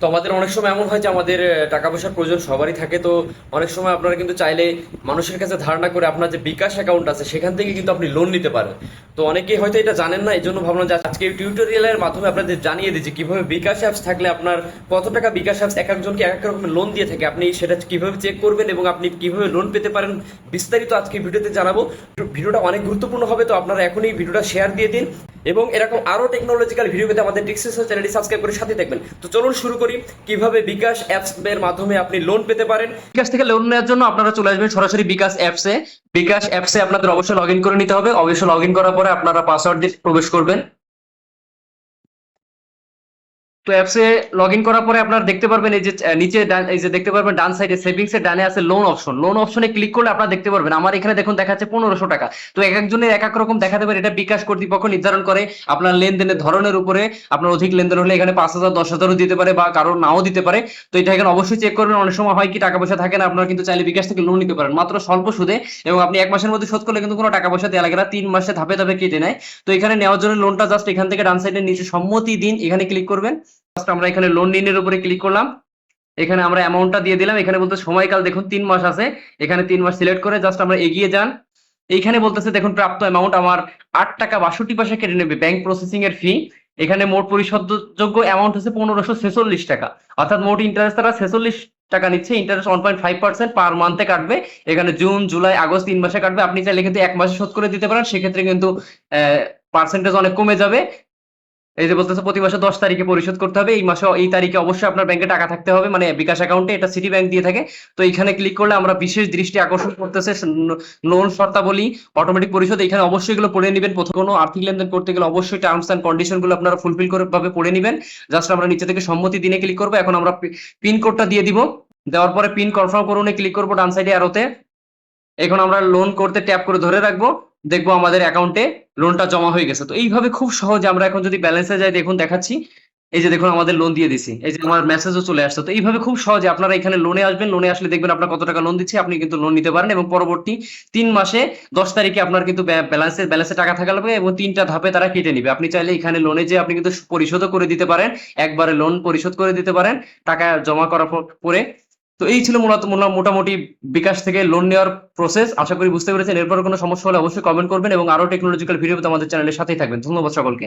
তো আমাদের অনেক সময় এমন হয় যে আমাদের টাকা পয়সার প্রয়োজন সবারই থাকে। তো অনেক সময় আপনারা কিন্তু চাইলে মানুষের কাছে ধারণা করে আপনার যে বিকাশ অ্যাকাউন্ট আছে, সেখান থেকে কিন্তু আপনি লোন নিতে পারেন। তো অনেকেই হয়তো এটা জানেন না এই জন্য ভাবলাম যে আজকে এই টিউটোরিয়ালের মাধ্যমে আপনাদের জানিয়ে দিচ্ছি কীভাবে বিকাশ অ্যাপস থাকলে আপনার কত টাকা বিকাশ অ্যাপস এক একজনকে এক এক রকমের লোন দিয়ে থাকে, আপনি সেটা কীভাবে চেক করবেন এবং আপনি কীভাবে লোন পেতে পারেন, বিস্তারিত আজকে ভিডিওতে জানাব। ভিডিওটা অনেক গুরুত্বপূর্ণ হবে, তো আপনারা এখনই ভিডিওটা শেয়ার দিয়ে দিন। এবং এরকম আরও টেকনোলজিক্যাল ভিডিও পেতে আমাদের টিক্সিস চ্যানেলটি সাবস্ক্রাইব করে সাথে থাকবেন। তো চলুন শুরু করি, কীভাবে বিকাশ অ্যাপস এর মাধ্যমে আপনি লোন পেতে পারেন? বিকাশ থেকে লোন নেওয়ার জন্য আপনারা চলে আসবেন সরাসরি বিকাশ অ্যাপসে বিকাশ অ্যাপসে আপনাদের অবশ্যই লগ করে নিতে হবে। অবশ্যই লগ করার পরে আপনারা পাসওয়ার্ড দিয়ে প্রবেশ করবেন। তো অ্যাপসে লগ ইন করার পরে আপনারা দেখতে পারবেন এই যে নিচে এই যে দেখতে পারবেন ডান সাইডে সেভিংস এর ডানে আছে লোন অপশন লোন অপশনে ক্লিক করলে আপনারা দেখতে পারবেন। আমার এখানে দেখুন দেখাচ্ছে পনেরোশো টাকা। তো এক একজনের এক এক রকম দেখাতে পারে। এটা বিকাশ কর্তৃপক্ষ নির্ধারণ করে। আপনার লেনদেনের ধরনের উপরে আপনার অধিক লেনদেন হলে এখানে পাঁচ হাজার, দশ হাজারও দিতে পারে বা কারোর নাও দিতে পারে। তো এটা এখানে অবশ্যই চেক করবেন। অনেক সময় হয় কি, টাকা পয়সা থাকে না, আপনারা কিন্তু চাইলে বিকাশ থেকে লোন নিতে পারেন। মাত্র স্বল্প সুদে এবং আপনি এক মাসের মধ্যে শোধ করলে কিন্তু কোনো টাকা পয়সা দেওয়া লাগে না। তিন মাসে ধাপে ধাপে কেটে নেয়। তো এখানে নেওয়ার জন্য লোনটা জাস্ট এখান থেকে ডান সাইডের নিচে সম্মতি দিন। এখানে ক্লিক করবেন। আমরা এখানে লোন নিনের উপরে ক্লিক করলাম। এখানে আমরা অ্যামাউন্টটা দিয়ে দিলাম। এখানে বলতে সময়কাল, দেখুন, তিন মাস আছে। এখানে তিন মাস সিলেক্ট করে জাস্ট আমরা এগিয়ে যান। এইখানে বলতেছে, দেখুন, প্রাপ্ত অ্যামাউন্ট আমার আট টাকা বাষট্টি পয়সা কেটে নেবে ব্যাংক প্রসেসিং এর ফি এখানে মোট পরিশোধযোগ্য অ্যামাউন্ট হচ্ছে পনেরোশো ছেচল্লিশ টাকা। অর্থাৎ মোট ইন্টারেস্ট তারা ছেচল্লিশ টাকা নিচ্ছে। Interest one point five percent per মান্থে কাটবে। এখানে জুন জুলাই আগস্ট তিন মাসে কাটবে। আপনি চাইলে কিন্তু এক মাসে শোধ করে দিতে পারেন। সেক্ষেত্রে কিন্তু পার্সেন্টেজ অনেক কমে যাবে। এই যে বলতেছে, প্রতি মাসে দশ তারিখে পরিশোধ করতে হবে। এই মাসে, এই তারিখে অবশ্যই আপনার ব্যাংকে টাকা থাকতে হবে। মানে বিকাশ অ্যাকাউন্টে এটা সিটি ব্যাংক দিয়ে থাকে। তো এখানে ক্লিক করলে আমরা বিশেষ দৃষ্টি আকর্ষণ করতেছে লোন শর্তাবলী অটোমেটিক পরিশোধ। এখানে অবশ্যই এগুলো পড়ে নেবেন। প্রথম কোনো আর্থিক লেনদেন করতে গেলে অবশ্যই টার্মস অ্যান্ড কন্ডিশনগুলো আপনারা ফুলফিল করে ভাবে পড়ে নেবেন। জাস্ট আমরা নিচে থেকে সম্মতি দিনে ক্লিক করব। এখন আমরা পিন কোডটা দিয়ে দিব। দেওয়ার পরে পিন কনফার্ম করুন। ক্লিক করব ডান সাইডে আরোতে এখন আমরা লোন করতে ট্যাপ করে ধরে রাখব। দেখব আমাদের অ্যাকাউন্টে লোনটা জমা হয়ে গেছে। তো এইভাবে খুব সহজে আমরা এখন যদি ব্যালেন্সে যাই, দেখুন দেখাচ্ছি। এই যে দেখুন আমাদের লোন দিয়ে দিছি। এই যে আমার মেসেজও চলে আসছে। তো এইভাবে খুব সহজে আপনারা এখানে লোনে আসবেন। লোনে আসলে দেখবেন আপনার কত টাকা লোন দিচ্ছে, আপনি কিন্তু লোন নিতে পারেন এবং পরবর্তী তিন মাসে দশ তারিখে আপনার কিন্তু ব্যালেন্সে ব্যালেন্সে টাকা থাকা লাগবে এবং তিনটা ধাপে তারা কেটে নিবে। আপনি চাইলে এখানে লোনে যে আপনি কিন্তু পরিশোধও করে দিতে পারেন। একবারে লোন পরিশোধ করে দিতে পারেন। টাকা জমা করার পর- তো এই ছিল মূলত মোটামুটি বিকাশ থেকে লোন নেওয়ার প্রসেস আশা করি বুঝতে পেরেছেন। এরপর কোনো সমস্যা হলে অবশ্যই কমেন্ট করবেন এবং আরও টেকনোলজিক্যাল ভিডিও আমাদের চ্যানেলের সাথেই থাকবেন। ধন্যবাদ সকলকে।